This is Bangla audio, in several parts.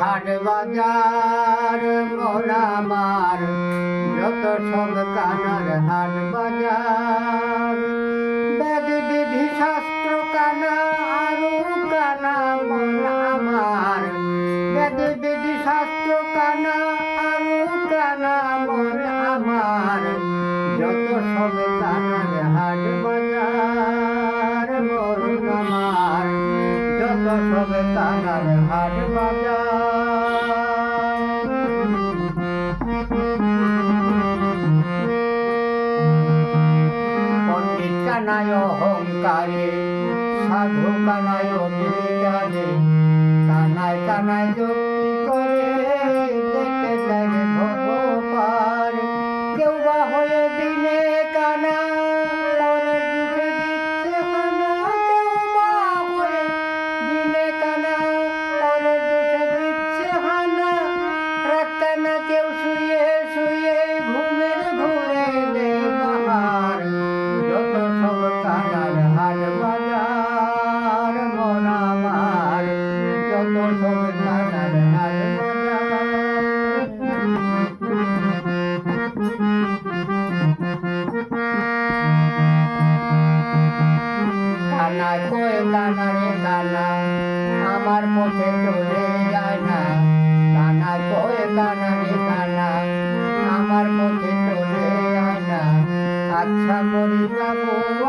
হাট বাজার মোলামার যত সব কানার হাট বাজার। ব্যাধি বিধি শাস্ত্র কানা, আরু কানা মোলামার ব্যাধি বিধি শাস্ত্র কানা, আরু কানা মোলামার যত সব কানার হাট বাজার মোলামার যত সব কানার হাট বাজার অহংকারে সাধু কানায় বিজ্ঞানে কানায় কানায় আমার পথে চলে যায় না। কানা কয়ে কানা, আমার পথে চলে যায় না। আচ্ছা করি যাব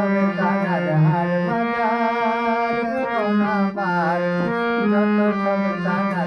তবে জানার হার বাজার করোনা পার যত সব জানা